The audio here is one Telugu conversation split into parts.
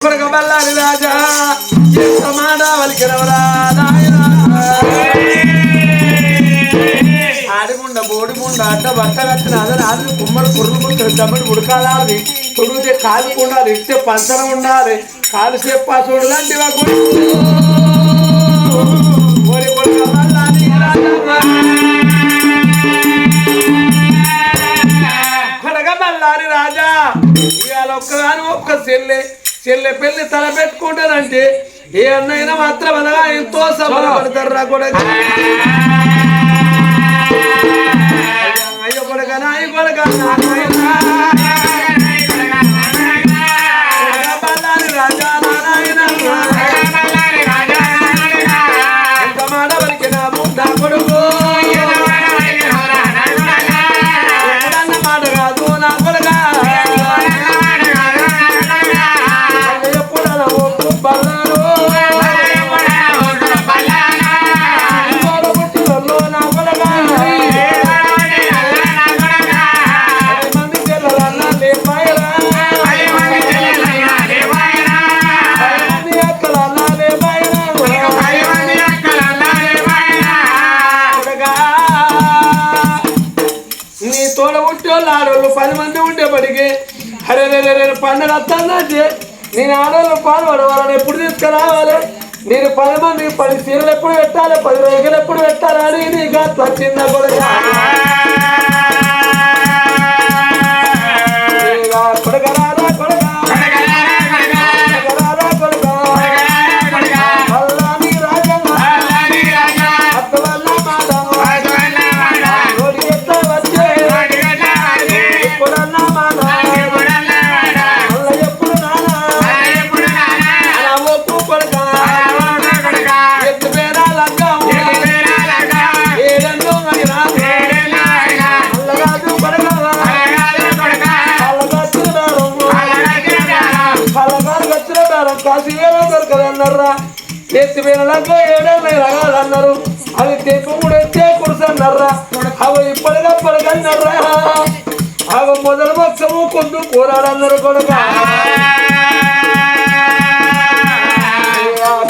కొడకబల్లారి రాజా ఎంత మాట వలికినవరా నాయనా ఆడిముండ బోడిముండ అడ్డ బట్ట కట్టిన రాజు ఆది కుమ్మడి కొడుకు కుక్కలు తమ్ముడు ఉడకాలి తొడిగితే కాలు ఉండాలి ఇస్తే పంచన ఉండాలి కాలు చెప్పా చూడు లాంటి ఓరి రాజా. ఒక్కదాని ఒక్క చెల్లె. చెల్లె పెళ్ళి తలపెట్టుకుంటానంటే ఏ అన్నైనా మాత్రం అనగా ఎంతో సంబరపడతారు రా కొడక. అయ్యో కొడక అయ్యో కొడక. పండుగ వస్తుందంటే నేను ఆడవాళ్ళు పాల్పడు వాళ్ళని ఎప్పుడు తీసుకురావాలి? నేను పది మంది పది చీరలు ఎప్పుడు పెట్టాలి? పది రోజులు ఎప్పుడు పెట్టాలి? అని నీకు అట్లా చిన్న కూడా పక్షము కొడుక.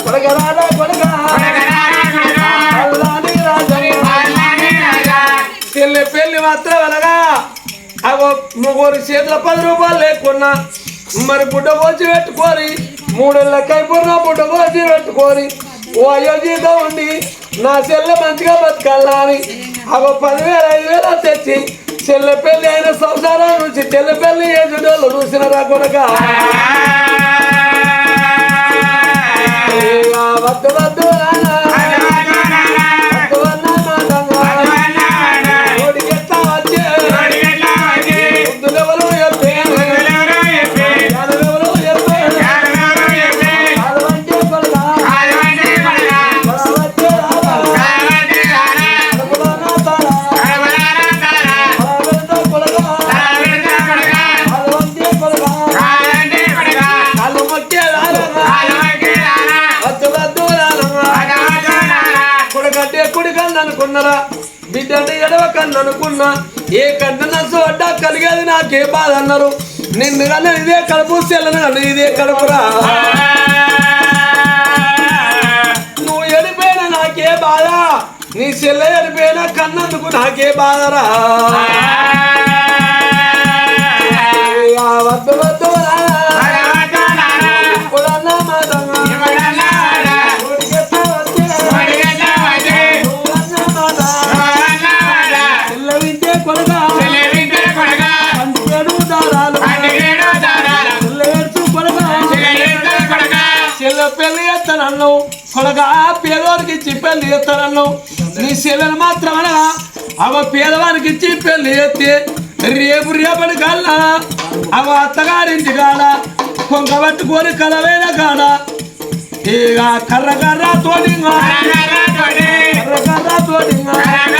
కొడగరాడా కొడుక. అల్లాని పెళ్ళి మాత్రం అనగా అగో ముగ్గురు చేతుల పది రూపాయలు లేకున్నా. మరి బుడ్డ పోచి పెట్టుకోరి మూడు లెక్కైపోయిన బుడ్డ పోచి పెట్టుకోరి ఓ అయ్యో జీతం ఉండి నా చెల్లె మంచిగా బతకాలని. అగో పదివేలు ఐదు వేలు తెచ్చి చెల్లె పెళ్ళి అయిన సంసారం నుంచి చెల్లె పెళ్ళి ఏజుడోళ్ళు చూసినరా కొనక వద్దు. వద్దు అనుకున్నారా? బిడ్డ అంటే ఎడవ కన్ను అనుకున్నా. ఏ కన్ను నచ్చు అడ్డా కలిగేది నాకే బాధ అన్నారు. నిన్ను కన్నా ఇదే కడుపు కన్నా ఇదే కడుపురా. నువ్వు ఎడిపోయినా నాకే బాధ. నీ చెల్లె ఎడిపోయినా కన్నందుకు నాకే బాధరా. వద్దు వద్దు. చేస్తానన్నావు కొడగా పేదవారికి ఇచ్చి పెళ్ళి చేస్తానన్నావు. నీ చెల్లెలు మాత్రం అనగా అవ పేదవానికి ఇచ్చి పెళ్ళి చేస్తే రేపు రేపటి కల్లా అవ అత్తగారింటి కాడ కొంక పట్టుకొని కలవైన కాడ. ఇక కర్ర కర్ర తోటి కర్ర కర్ర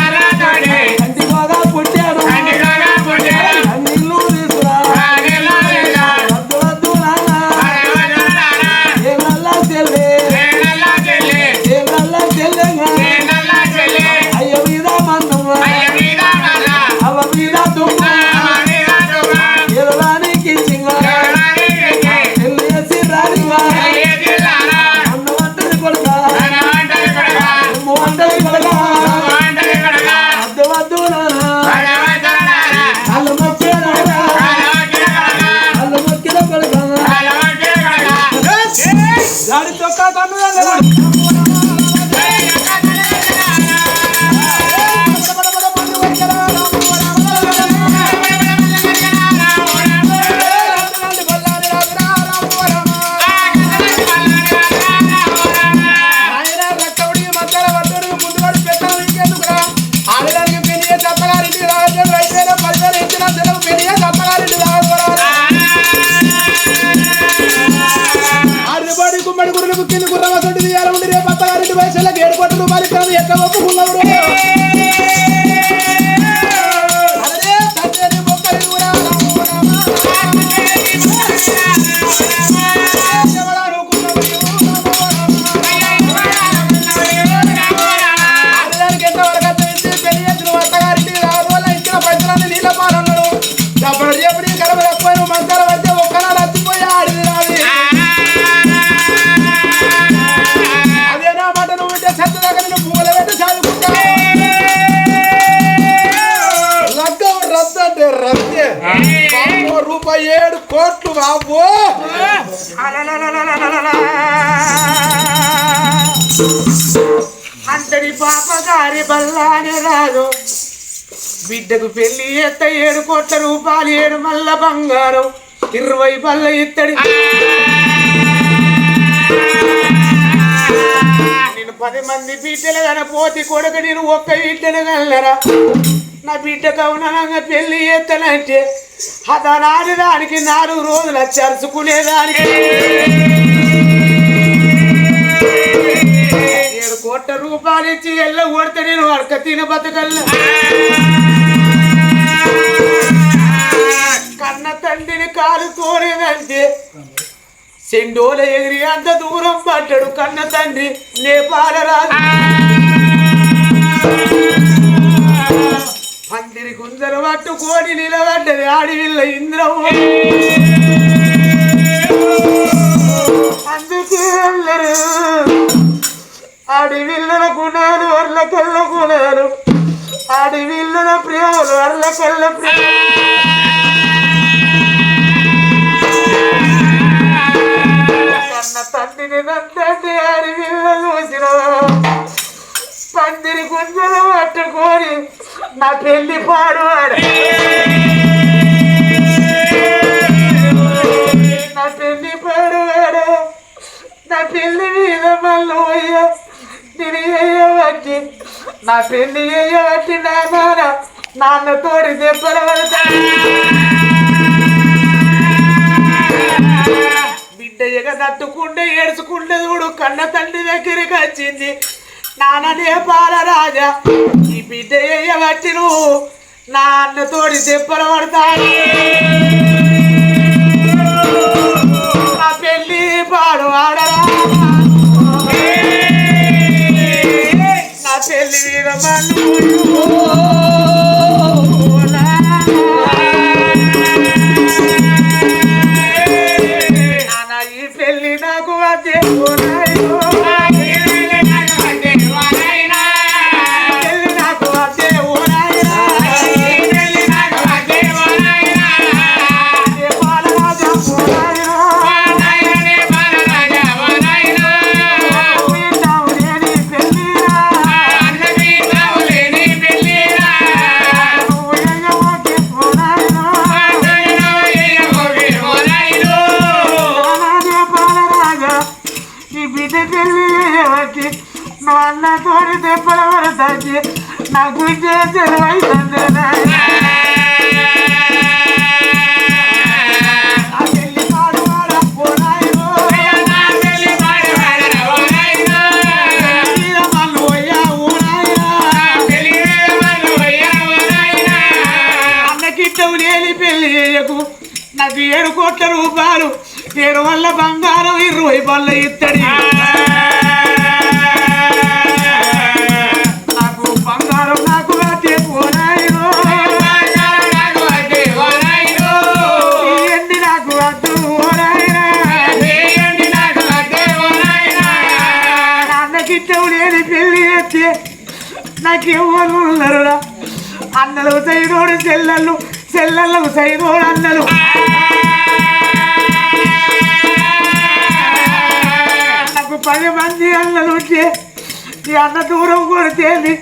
ఇరవై ఏడు కోట్లు బాబు అంతటి పాపగారి బల్లానే రాదు బిడ్డకు పెళ్ళి ఎత్త ఏడు కోట్ల రూపాయలు ఏడు మల్ల బంగారం. ఇరవై బల్ల ఇత్తడి. నేను పది మంది బిడ్డలు కన పోతి కొడుకు నేను ఒక్క బిడ్డను కలరా నా బిడ్డ కవునంగా పెళ్ళి ఎత్తనంటే అతనాడి దానికి నాలుగు రోజులు చరుచుకునేదానికి ఏడు కోట్ల రూపాయలు ఇచ్చి ఎల్ల కొడితే నేను అడక తిన బతకల్లా. కన్న తండ్రిని కాలు తోడేదంటే సెండోల ఎగిరి అంత దూరం పడ్డాడు కన్న తండ్రి నేపాల రాజు కోడి నిలబడ్డది ఆడివిల్ల ఇంద్రము. అందుకే వెళ్ళరు అడవిల్లల గుణాలు వర్ల కళ్ళ గుణాలు. అడవిల్లల ప్రేమలు వర్ల కళ్ళ ప్రేమ. కన్న తండ్రిని తండ్రి ఆడివిల్ల చూసిన. పందిరి గుంజలు పట్టుకొని నా పెళ్ళి పాడువాడు. నా పెళ్ళి పాడువాడు. నా పెళ్ళి మీద మళ్ళీ నేను వేయబట్టి నా పెళ్ళి వేయబట్టి నా నాన్న నాన్న తోడి దెబ్బల బిడ్డ ఎగ తట్టుకుంటే ఏడ్చుకుంటే చూడు కన్న తండ్రి దగ్గరికి వచ్చింది. నాన్ననే రాజా ఈ బిడ్డ వేయబట్టి నువ్వు నా తోడి దెబ్బలు పడతాయి. నా పెళ్ళి పాడు ఆడరా. నా పెళ్ళి మీద చెల్లెళ్ళు చెల్లెళ్ళకు సైదోడు అన్నలు పది మంది అన్నలు ఉంటే ఈ అన్న దూరం కొడితేంది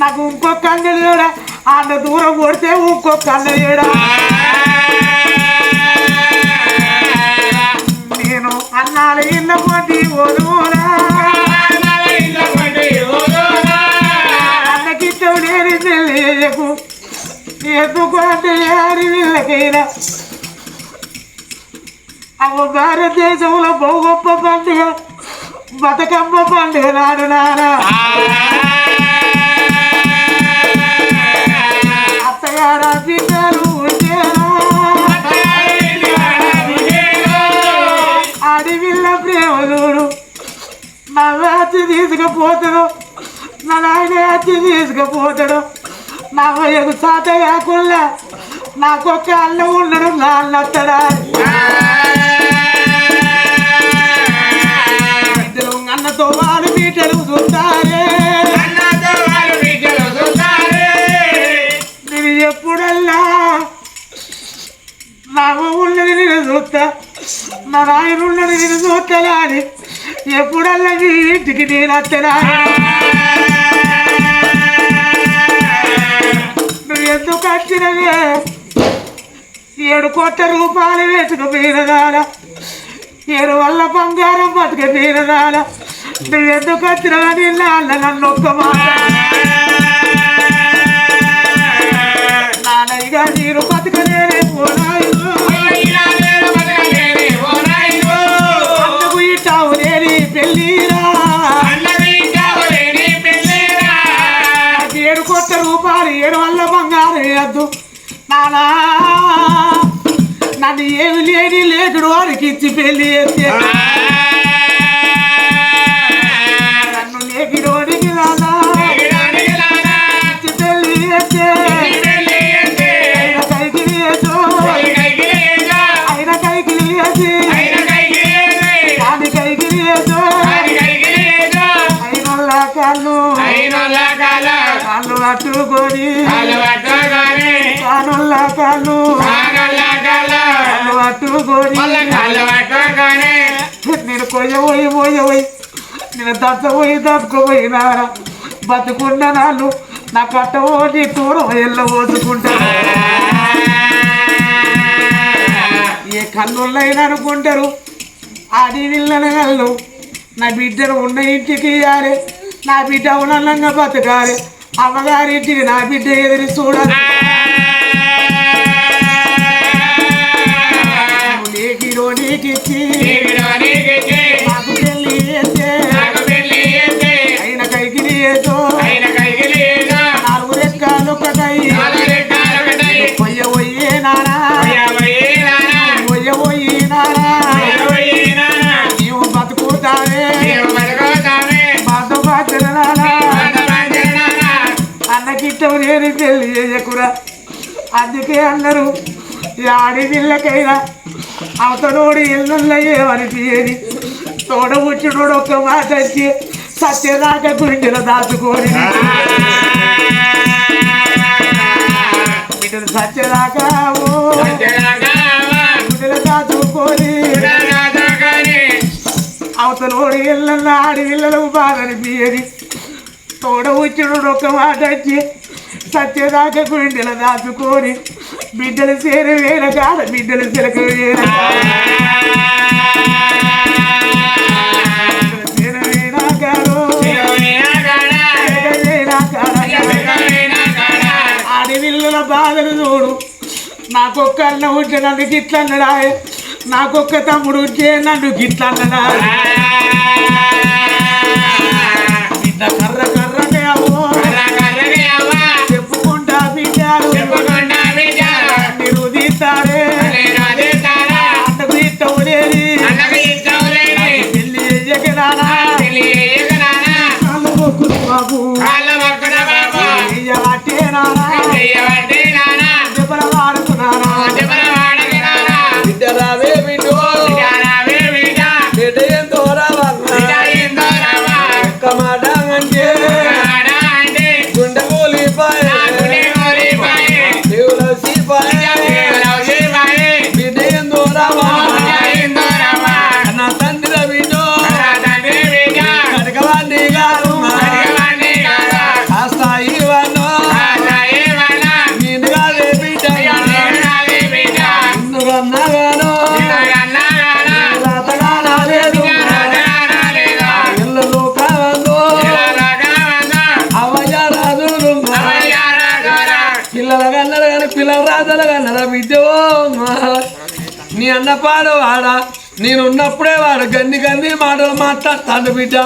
నాకు ఇంకొక అన్నలు కూడా అన్న దూరం కొడితే ఇంకొక అన్న ఏడా నేను అన్నాల ఇళ్ళ పోటీ ఓదురా అన్నకిట్టం లేని తెలియకు ఎందుకు అంటే ఆడి వీళ్ళకైనా అమ్మ భారతదేశంలో బహు గొప్ప పండుగ. బతుకమ్మ పండుగ నాడు నారా అత్తగారు పిల్లలు ఉండేనా అడవిల్ల ప్రేమలుడు నా వ్యాధి తీసుకుపోతాడు. నా నాయన వ్యాధి తీసుకుపోతాడు. నా వయ్యకు సాత కాకుండా నాకొక్క అన్న ఉండడు నా అన్న వస్తాడా ఇద్దరు అన్నతో వాడు మీటలు చూస్తారే. నేను ఎప్పుడల్లా నా ఉన్నది నేను చూస్తా నా నాయన ఉన్నది నేను చూస్తానా అని ఎప్పుడల్లా ఇంటికి నేను వస్తానా వచ్చినవే ఏడు కోట్ల రూపాయలు వేసుకు మీరదాల ఏడు వల్ల బంగారం బతుక మీరదాల నువ్వు ఎందుకు వచ్చినవని నాన్న నన్ను ఒక్క మాట నీరు మీరు నానా నన్ను ఏమి లేని లేకుడు వాడికి ఇచ్చి పెళ్ళి చేస్తే. నన్ను లేకిరోడికి నానా ఇచ్చి పెళ్ళి చేస్తే. కళ్ళు. కళ్ళు. కానుల్ల కళ్ళు కళ్ళు పట్టుకొని నేను కొయ్యబోయి పోయబోయి నేను దత్తపోయి దత్తుకుపోయినారా బతుకున్న నాళ్ళు నా కట్టబోటి దూరం వెళ్ళబోతుకుంటా ఏ కన్నులైనా అనుకుంటారు. అది వీళ్ళని కళ్ళు నా బిడ్డను ఉన్న ఇంటికి ఇవ్వాలి నా బిడ్డ ఉన్నంగా బతకాలి. అమ్మగారింటికి నా బిడ్డ ఎదురు చూడాలి. నీకిరో నీకిచ్చి నాకు పెళ్ళి చేస్తే అయిన కైకిరి ఏదో నాలుగు రెక్కలు ఒకటై పొయ్య పోయే నానా పొయ్య పోయి నానా నీవు బతుకుతావే బాధ బాధ్యత నానా అన్నకిట్టం లేని పెళ్ళి చేయకురా. అందుకే అన్నారు ఈ ఆడిపిల్లకైనా అవతలోడు ఇళ్ళల్లో ఏమనిపించేది తోడబుచ్చుడు ఒక్క మాట వచ్చి సత్యదాకా గురించిన దాచుకోని బిడ్డలు సత్యదాకా బిడ్డలు దాచుకోని అవతలోడు ఇళ్ళల్లో ఆడి పిల్లలకు బాధ అనిపించేది తోడబుచ్చుడు ఒక్క మాట వచ్చి సత్యదాకా గుండెల దాచుకొని. బిడ్డలు చేరి వేల కాదు బిడ్డలు చిలక వేల ఆడవిల్లుల బాధలు చూడు. నాకొక్క అన్న ఉంటే నన్ను గిట్లన్నడా నాకొక్క తమ్ముడు ఉంటే నన్ను గిట్లన్నడా బిడ్డ కర్ర కర్రనే మొక్కులు బాబు. వాడ నేనున్నప్పుడే వాడు గన్ని గన్ని మాటలు మాట్లాడతాడు బిడ్డ.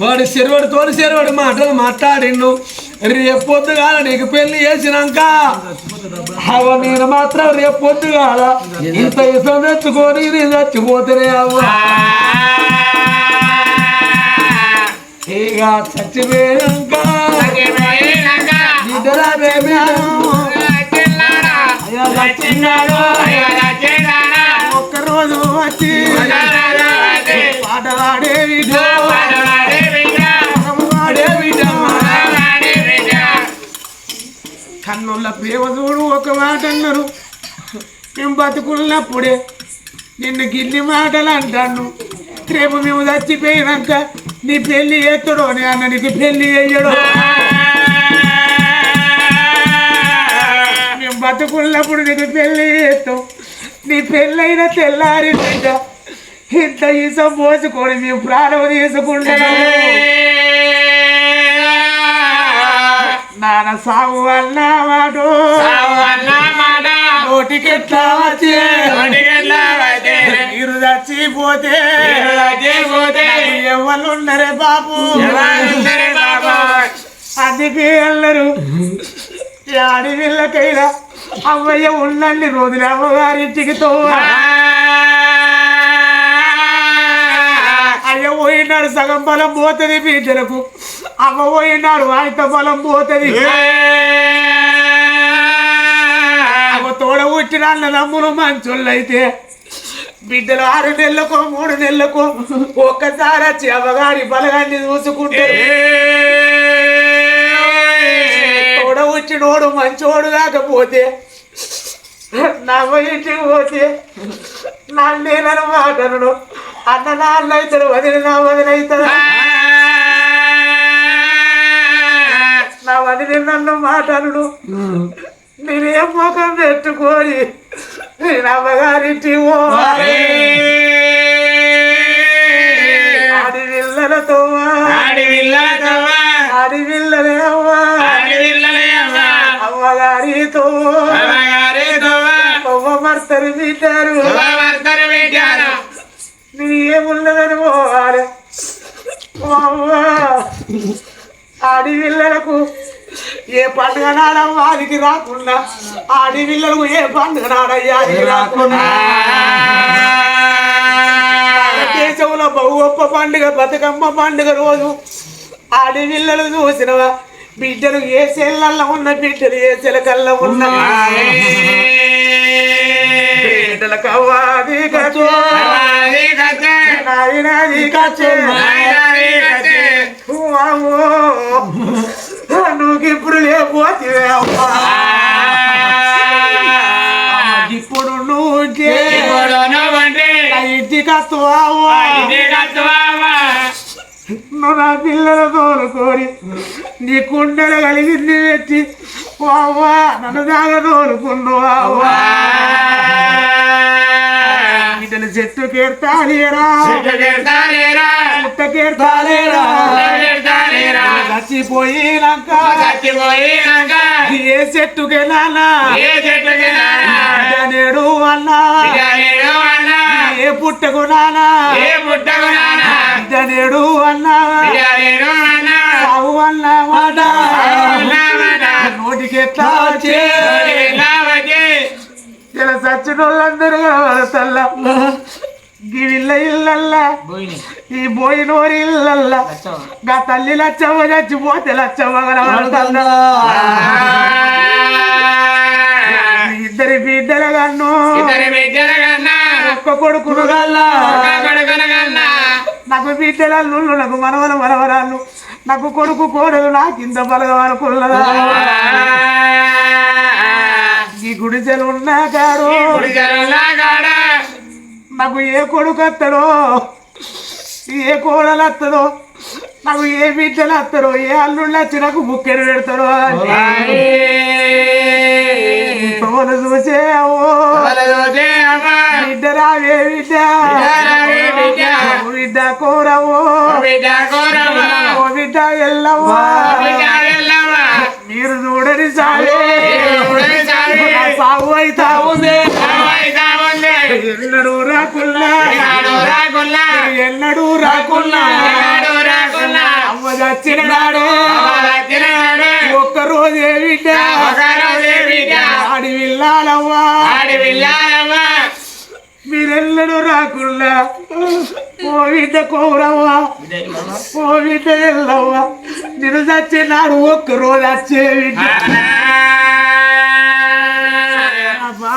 వాడు చెరువడితో చెరువడి మాటలు మాట్లాడిండు. రేపు పొద్దుగాల నీకు పెళ్ళి చేసినాక అవ నేను మాత్రం రేపు పొద్దుగాల ఇంత ఇసం తెచ్చుకొని నేను చచ్చిపోతేనే అవ్వ. ఇక చచ్చిపోయాక కన్నుల ప్రేమ చూడు ఒక మాట అన్నారు మేము బతుకున్నప్పుడే నిన్ను గిన్ని మాటలు అంటాను. రేపు మేము చచ్చిపోయినాక నీ పెళ్ళి ఎత్తడో నీ అన్న నీకు పెళ్ళి చేయడు మేము బతుకున్నప్పుడు నీకు పెళ్ళి చేస్తాం. నీ పెళ్ళైన తెల్లారి ఇంత ఈసం పోసుకొని మేము ప్రారంభ తీసుకుంటాం నాన్న సాగు వల్ల వాడు. నోటికెట్లా వచ్చే? మీరు చచ్చిపోతే ఎవరు ఉన్నారే బాబు? అందుకే అల్లరు. ఆడి వీళ్ళకైనా అవ్వయ్య ఉండండి రోజులు అమ్మగారింటికి తో పోయినాడు సగం బలం పోతుంది బిడ్డలకు అమ్మ పోయినాడు ఆయన బలం పోతుంది. తోడ పుట్టిన అన్నదమ్ములు మంచోళ్ళైతే. బిడ్డలు ఆరు నెలలకో మూడు నెలలకో ఒక్కసారి వచ్చి అమ్మగారి బలగాన్ని చూసుకుంటారు తోడ వచ్చినోడు మంచోడు కాకపోతే నవ్వ ఇంటికి పోతే నన్నేనను మాటను అన్న నాన్న అవుతాడు వదిన నా వదిన అవుతాడు నా వదిన నన్ను మాటను నేనేం ముఖం పెట్టుకొని నేను అమ్మగారింటి తరిమిటారు మర్తరు ఏమున్నదని పోవాలి. అవ్వ ఏ పండుగ నాడ వారికి రాకుండా ఆడిపిల్లలకు ఏ పండుగ నాడ అది రాకుండా దేశంలో బహు గొప్ప పండుగ బతుకమ్మ పండుగ రోజు ఆడిపిల్లలు చూసినవా? బిడ్డలు ఏ సెల్లల్లో ఉన్న బిడ్డలు ఏ సెలకల్లో ఉన్న. బిడ్డల కవ్వాది కచ్చు నాది నాది కచ్చు నువ్వు ఇప్పుడు లేకపోతే ఇప్పుడు నువ్వు ఉంటే నా ఇంటికి వస్తావా నువ్వు నా పిల్లల తోలుకొని నీ కుండలు కలిగింది పెట్టి వావా నన్ను దాగా తోలుకున్నావా బిడ్డలు చెట్టు కేర్తాలేరా కేర్తాలేరా చచ్చిపోయినాక ఏ చెట్టుకి నానా? నేడు అన్నా. ఏ పుట్టకు నానా నేడు అన్నా. అన్నా మాట. నోటికి ఎట్లా వచ్చే? ఇలా సచ్చిన వాళ్ళందరూ తల్ల గివిళ్ళ ఇళ్ళల్లా ఈ బోయినోరి ఇళ్ళల్లా గా తల్లి లచ్చవ్వ చచ్చిపోతే కనబడుతుందా ఇద్దరి బిడ్డల కన్ను. ఒక్క కొడుకును గల్లా నాకు బిడ్డల అల్లుళ్ళు నాకు మనవల మనవరాళ్ళు నాకు కొడుకు కోడలు నా కింద బలగమనుకున్నదా ఈ గుడిసెలు ఉన్నా కాడు నాకు ఏ కొడుకు వస్తాడో ఏ కోడలు వస్తుందో నాకు ఏ బిడ్డలు వస్తారో ఏ అల్లుళ్ళు వచ్చి నాకు బుక్కెడు పెడతారో తోలు చూసే బిడ్డ. రావే బిడ్డ. బిడ్డ కోరవో బిడ్డ ఎల్లవో మీరు చూడని సాగే సాగు అయితా ఉంది. నాడు రాకున్నా. ఎన్నడూ రాకున్నా. నాడు. అమ్మ చచ్చిన నాడు. తినడు ఒక్క రోజే బిడ్డ. ఆడి వెళ్ళాలమ్మా మీరెన్నడూ రాకున్నా. ఓ బిడ్డ కోరవ్వా ఓ బిడ్డ ఎల్లవ్వా నేను చచ్చినాడు ఒక్క రోజు వచ్చే బిడ్డ.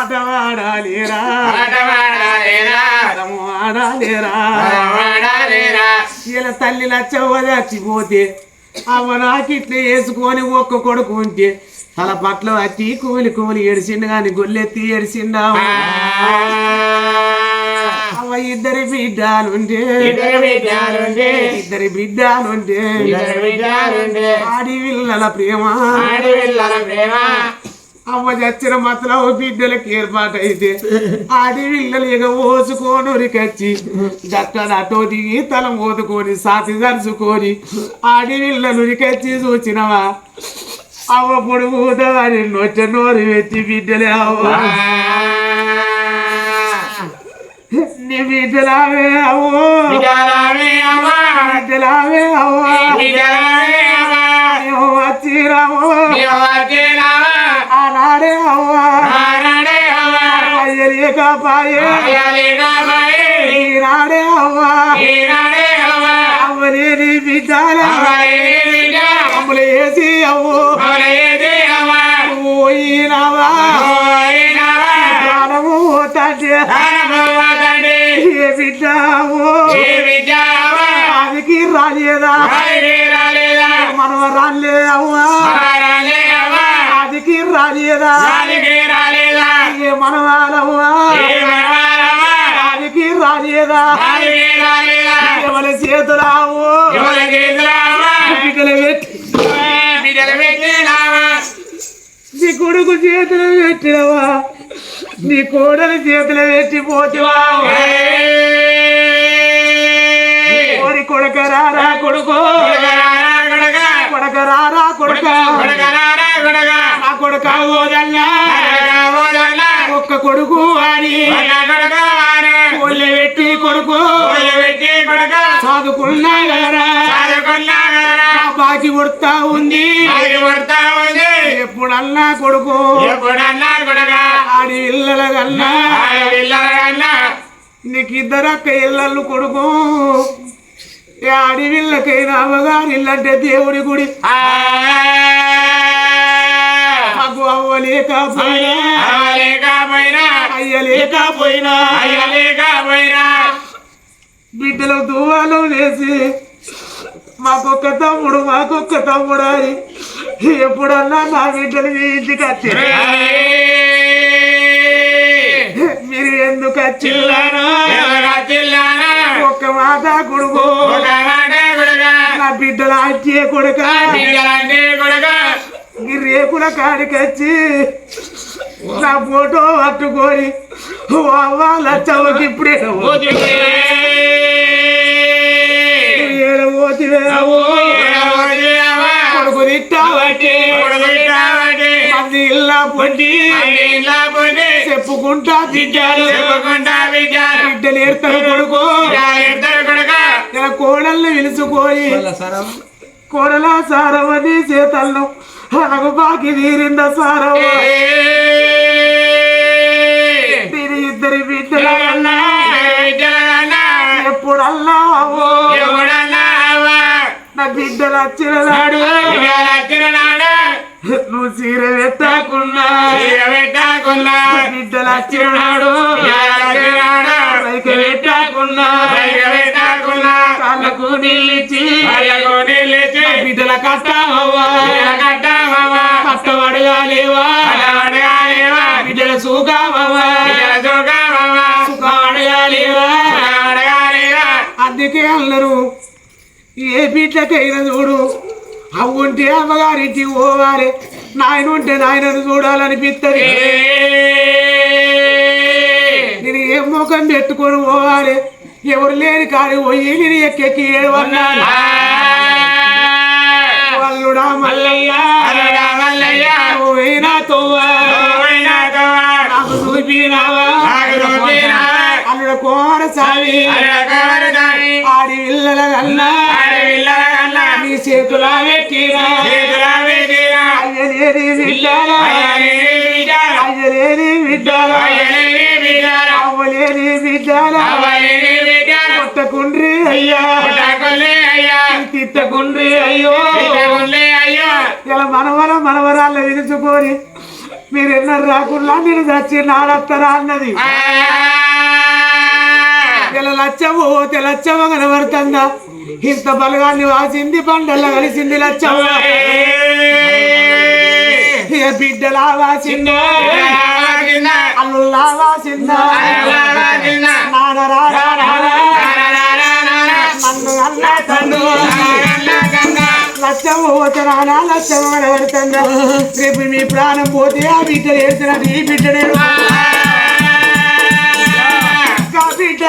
ఆ పాట వాడాలిరా పదము ఆడాలిరా ఇలా తల్లి లచ్చవ్వ చచ్చిపోతే అవ్వ నాకిట్లా వేసుకొని ఒక్క కొడుకు ఉంటే తల పట్ల వచ్చి కూలి కూలి ఏడిసిండు కానీ గొల్లెత్తి ఏడిసిండా? అవ్వ ఇద్దరి బిడ్డలుంటే ఇద్దరి బిడ్డలుంటే ఆడి పిల్లల ప్రేమ అవ్వ చచ్చిన మతలో బిడ్డలకు ఏర్పాటైతే ఆడి పిల్లలు ఇక ఓసుకొని ఉరికొచ్చి గక్కడ అటో దిగి తల మోదుకొని సాతి దరుచుకొని ఆడి పిల్లలు ఉరికొచ్చి చూచినవా? అవ్వ పొడుగు అని నొచ్చ నోరు పెట్టి బిడ్డలే అవ్వ. నీ బిడ్డలావే అవ్వో. బిడ్డలావే అవ్వ. నువ్వు వచ్చిరావో ఆనాడే అవ్వ. అయ్యలేకపాయే ఈనాడే అవ్వ అవ్వనే బిడ్డలే అమ్ములు వేసి అవ్వు. రాలేదా? ఆదికి రాలేదా? ఎవరి చేతులావు? బిడ్డలు నీ కొడుకు చేతులు పెట్టినవా? నీ కోడలు చేతులు పెట్టి పోతివా? ఓరి కొడుక రారా కొడక ఒక్క కొడుకు అని. పెట్టి కొడుకు. చదువుకున్నా కదరా. నా బాకి పుడతా ఉంది. ఎప్పుడన్నా కొడుకు. ఎప్పుడన్నా కొడగా ఆడి ఇళ్ళల కన్నా. నీకు ఇద్దరు అక్క ఇళ్ళలు కొడుకు. అవ్వగారి ఇల్లంటే దేవుడి గుడి. మాకు అవ్వలేకపోయినా లేకపోయినా అయ్యలేకపోయినా. అయ్యలేకపోయినా. బిడ్డలు దువ్వాలు వేసి మాకొక్క తమ్ముడు మాకొక్క తమ్ముడు అని ఎప్పుడన్నా నా బిడ్డలు మీ ఇంటికి వచ్చి మీరు ఎందుకు వచ్చిల్లారా ఒక్క మాట కొడుకు. నా బిడ్డల అచ్చే కొడుక. ఈ రేకుల కాడికి వచ్చి నా ఫోటో పట్టుకొని వాళ్ళ చవకి ఇప్పుడే ఏడబోతివే కొడుకు తిట్టావట్టి మంది ఇల్లా పొండి చెప్పుకుంటా తిట్టారు బిడ్డలు ఏడతారు కొడుకు. కోడల్ని పిలుచుకొని కోడలా సారవని చేతల్లో. అనగు బాకి తీరింద సారవ దీని ఇద్దరి బిడ్డల కన్నా ఎప్పుడల్లా అవ్వో నా బిడ్డలు వచ్చిన నాడు నువ్వు చీర పెట్టకున్నా బిడ్డలు వచ్చిన నాడు రైక పెట్టకున్నా కాళ్ళకు నీళ్ళిచ్చి బిడ్డల కట్టావా కట్టబడగాలేవా బిడ్డల సూకావా సుఖమడగాలేవా అందుకే అందరూ ఏ బిడ్డకైనా చూడు అవ్వుంటే అమ్మగారింటి పోవాలి. నాయన ఉంటే నాయనను చూడాలనిపిస్తుంది నేను ఏం ముఖం పెట్టుకొని పోవాలి. ఎవరు లేని కాడి పోయి నేను ఎక్కెక్కి ఏడవన్నాను వల్లుడా మల్లయ్య నువ్వైనా తోవా నాకు రూపీనావా అల్లుడ కోర సావి. ఆడి ఇళ్ళల కన్నా. నీ చేతుల పెట్టినా అయ్యలేని బిడ్డారా అయ్యలేని బిడ్డారా అవ్వలేని బిడ్డారా కొట్టకుండ్రి అయ్యా. తిట్టకుండ్రి అయ్యో. ఇలా మనవర మనవరాళ్ళ విరుచుకొని మీరు ఎన్నరు రాకుండా నేను చచ్చి నాడత్తరా అన్నది. ఇలా లచ్చవు పోతే లచ్చవ కనబడుతుందా? ఇంత బలగాన్ని వాసింది పండల్ల కలిసింది లచ్చవ బిడ్డలా వాసిందా? అల్లుల్లా వాసిందా? అన్న తన్ను లచ్చం పోతే రానా లచ్చం కనబడుతుందా రేపు మీ ప్రాణం పోతే ఆ బిడ్డ ఏడ్చినట్టు ఈ బిడ్డ నేను. ఆ. బిడ్డ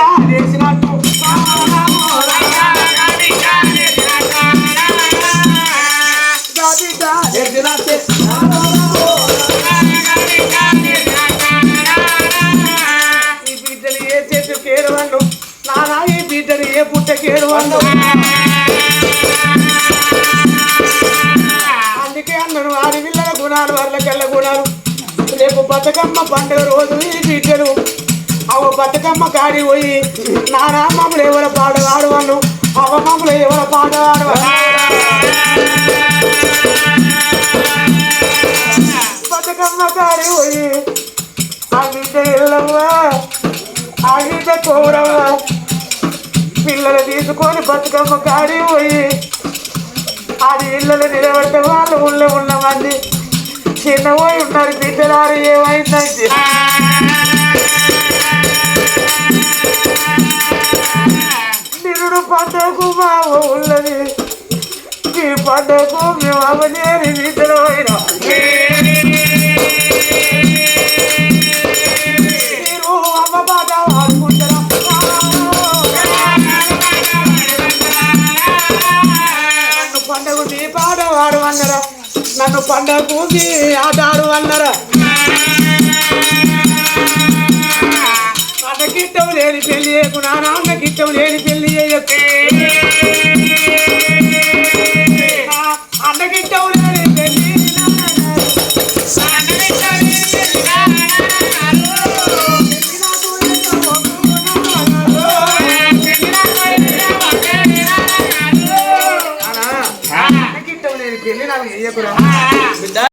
ఈ బిడ్డలు ఏ చెట్టు కేరవండు నానా ఈ బిడ్డలు ఏ పుట్ట కేరవండు వారి పిల్లల గుణాలు వాళ్ళకెళ్ళ గుణాలు. రేపు బతుకమ్మ పండుగ రోజు ఈ బిడ్డలు. అవ బతుకమ్మ కాడి పోయి నానా ఎవరు పాడవాడు వాళ్ళు అవ మమ్మల్ని ఎవరు పాడవాడు బతుకమ్మ కాడి పోయి ఆ బిడ్డ ఎల్లవ్వ ఆ బిడ్డ కోరవ్వ. పిల్లలు తీసుకొని బతుకమ్మ కాడి పోయి అది ఇళ్ళలో నిలబడితే వాళ్ళు ఊళ్ళో ఉన్నమంది చిన్న పోయి ఉన్నారు బిడ్డలారు ఏమైందంటే. నిరుడు పంటకు మా ఊళ్ళది మీ పంటకు మేము అమ్మనేని బిడ్డలు పోయినా పండగకు నీ ఆట ఆడు అన్నరా అన్నకిట్టం లేని పెళ్ళి చేయకు నా నాన్నకిట్టం లేని పెళ్ళి చేయకు.